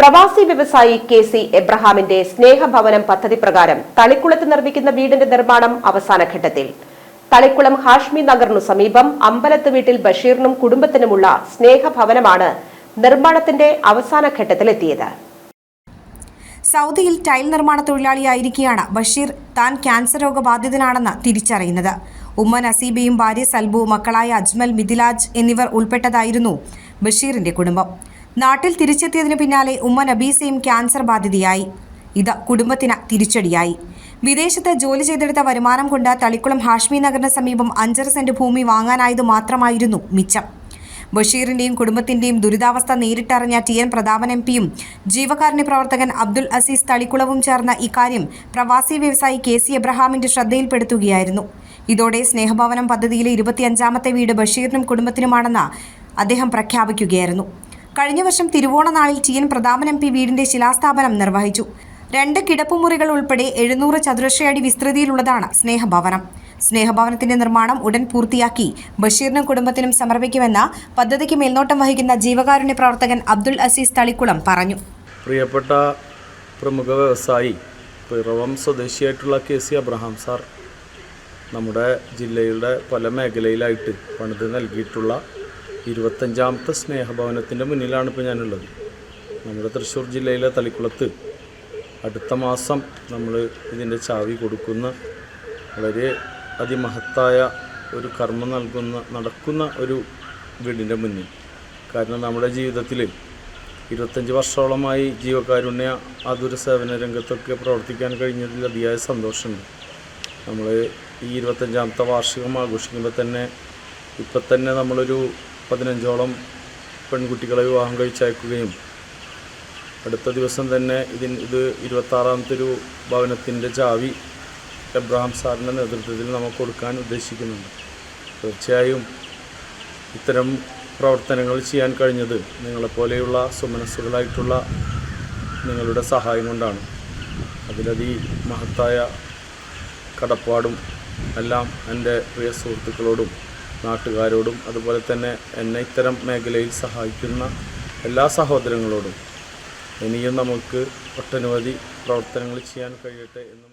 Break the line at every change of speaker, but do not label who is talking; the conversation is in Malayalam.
പ്രവാസി വ്യവസായി കെ സി എബ്രഹാമിന്റെ സ്നേഹഭവനം പദ്ധതി പ്രകാരം തളിക്കുളത്ത് നിർമ്മിക്കുന്ന വീടിന്റെ നിർമ്മാണം അവസാന ഘട്ടത്തിൽ. തളിക്കുളം ഹാഷ്മി നഗറിനു സമീപം അമ്പലത്ത് വീട്ടിൽ ബഷീറിനും കുടുംബത്തിനുമുള്ള സ്നേഹഭവനമാണ് നിർമ്മാണത്തിന്റെ അവസാന ഘട്ടത്തിലെത്തിയത്.
സൗദിയിൽ ടൈൽ നിർമ്മാണ തൊഴിലാളിയായിരിക്കെയാണ് ബഷീർ താൻ ക്യാൻസർ രോഗബാധിതനാണെന്ന് തിരിച്ചറിയുന്നത്. ഉമ്മ നസീബയും ഭാര്യ സൽബു മക്കളായ അജ്മൽ മിഥിലാജ് എന്നിവർ ഉൾപ്പെട്ടതായിരുന്നു ബഷീറിന്റെ കുടുംബം. നാട്ടിൽ തിരിച്ചെത്തിയതിനു പിന്നാലെ ഉമ്മ നബീസയും ക്യാൻസർ ബാധിതയായി. ഇത് കുടുംബത്തിന് തിരിച്ചടിയായി. വിദേശത്ത് ജോലി ചെയ്തെടുത്ത വരുമാനം കൊണ്ട് തളിക്കുളം ഹാഷ്മി നഗറിന് സമീപം അഞ്ചര സെന്റ് ഭൂമി വാങ്ങാനായത് മാത്രമായിരുന്നു മിച്ചം. ബഷീറിന്റെയും കുടുംബത്തിന്റെയും ദുരിതാവസ്ഥ നേരിട്ടറിഞ്ഞ ടി എൻ പ്രതാപൻ എം പിയും ജീവകാരുണ്യ പ്രവർത്തകൻ അബ്ദുൽ അസീസ് തളിക്കുളവും ചേർന്ന ഇക്കാര്യം പ്രവാസി വ്യവസായി കെ സി എബ്രഹാമിന്റെ ശ്രദ്ധയിൽപ്പെടുത്തുകയായിരുന്നു. ഇതോടെ സ്നേഹഭവനം പദ്ധതിയിലെ ഇരുപത്തിയഞ്ചാമത്തെ വീട് ബഷീറിനും കുടുംബത്തിനുമാണെന്ന് അദ്ദേഹം പ്രഖ്യാപിക്കുകയായിരുന്നു. കഴിഞ്ഞ വർഷം തിരുവോണനാളിൽ T N Prathapan M P വീടിന്റെ ശിലാസ്ഥാപനം നിർവഹിച്ചു. രണ്ട് കിടപ്പുമുറികൾ ഉൾപ്പെടെ എഴുന്നൂറ് ചതുരശ്രയടി വിസ്തൃതിയിലുള്ളതാണ് സ്നേഹഭവനം. സ്നേഹഭവനത്തിന്റെ നിർമ്മാണം ഉടൻ പൂർത്തിയാക്കി ബഷീറിനും കുടുംബത്തിനും സമർപ്പിക്കുമെന്ന പദ്ധതിക്ക് മേൽനോട്ടം വഹിക്കുന്ന ജീവകാരുണ്യ പ്രവർത്തകൻ അബ്ദുൽ അസീസ് തളിക്കുളം പറഞ്ഞു.
പ്രിയപ്പെട്ട പ്രമുഖ വ്യവസായി പിറവം സ്വദേശിയായിട്ടുള്ള കെ സി അബ്രഹാം സാർ നമ്മുടെ ജില്ലയുടെ പല മേഖലയിലായിട്ട് പണിത് നൽകിയിട്ടുള്ള ഇരുപത്തഞ്ചാമത്തെ സ്നേഹഭവനത്തിന്റെ മുന്നിലാണ് ഇപ്പോൾ ഞാനുള്ളത്. നമ്മുടെ തൃശ്ശൂർ ജില്ലയിലെ തളിക്കുളത്ത് അടുത്ത മാസം നമ്മൾ ഇതിന്റെ ചാവി കൊടുക്കുന്ന വളരെ അതിമഹത്തായ ഒരു കർമ്മം നൽകുന്ന നടക്കുന്ന ഒരു വീടിന്റെ മുന്നിൽ. കാരണം നമ്മുടെ ജീവിതത്തിൽ ഇരുപത്തഞ്ച് വർഷത്തോളമായി ജീവകാരുണ്യ ആതുര സേവന രംഗത്തൊക്കെ പ്രവർത്തിക്കാൻ കഴിഞ്ഞതിൽ അതിയായ സന്തോഷമുണ്ട്. നമ്മൾ ഈ ഇരുപത്തഞ്ചാമത്തെ വാർഷികം ആഘോഷിക്കുമ്പോൾ തന്നെ ഇപ്പം തന്നെ നമ്മളൊരു പതിനഞ്ചോളം പെൺകുട്ടികളെ വിവാഹം കഴിച്ചയക്കുകയും അടുത്ത ദിവസം തന്നെ ഇതിൻ ഇത് ഇരുപത്താറാമത്തെ ഒരു ഭവനത്തിന്റെ ചാവി എബ്രഹാം സാറിന്റെ നേതൃത്വത്തിൽ നമുക്ക് കൊടുക്കാൻ ഉദ്ദേശിക്കുന്നുണ്ട്. തീർച്ചയായും ഇത്തരം പ്രവർത്തനങ്ങൾ ചെയ്യാൻ കഴിഞ്ഞത് നിങ്ങളെപ്പോലെയുള്ള സുമനസ്സുകളായിട്ടുള്ള നിങ്ങളുടെ സഹായം കൊണ്ടാണ്. അതിലതി മഹത്തായ കടപ്പാടും എല്ലാം എന്റെ പ്രിയ സുഹൃത്തുക്കളോടും നാട്ടുകാരോടും അതുപോലെ തന്നെ എന്നെ ഇത്തരം മേഖലയിൽ സഹായിക്കുന്ന എല്ലാ സഹോദരങ്ങളോടും ഇനിയും നമുക്ക് ഒട്ടനവധി പ്രവർത്തനങ്ങൾ ചെയ്യാൻ കഴിയട്ടെ എന്ന്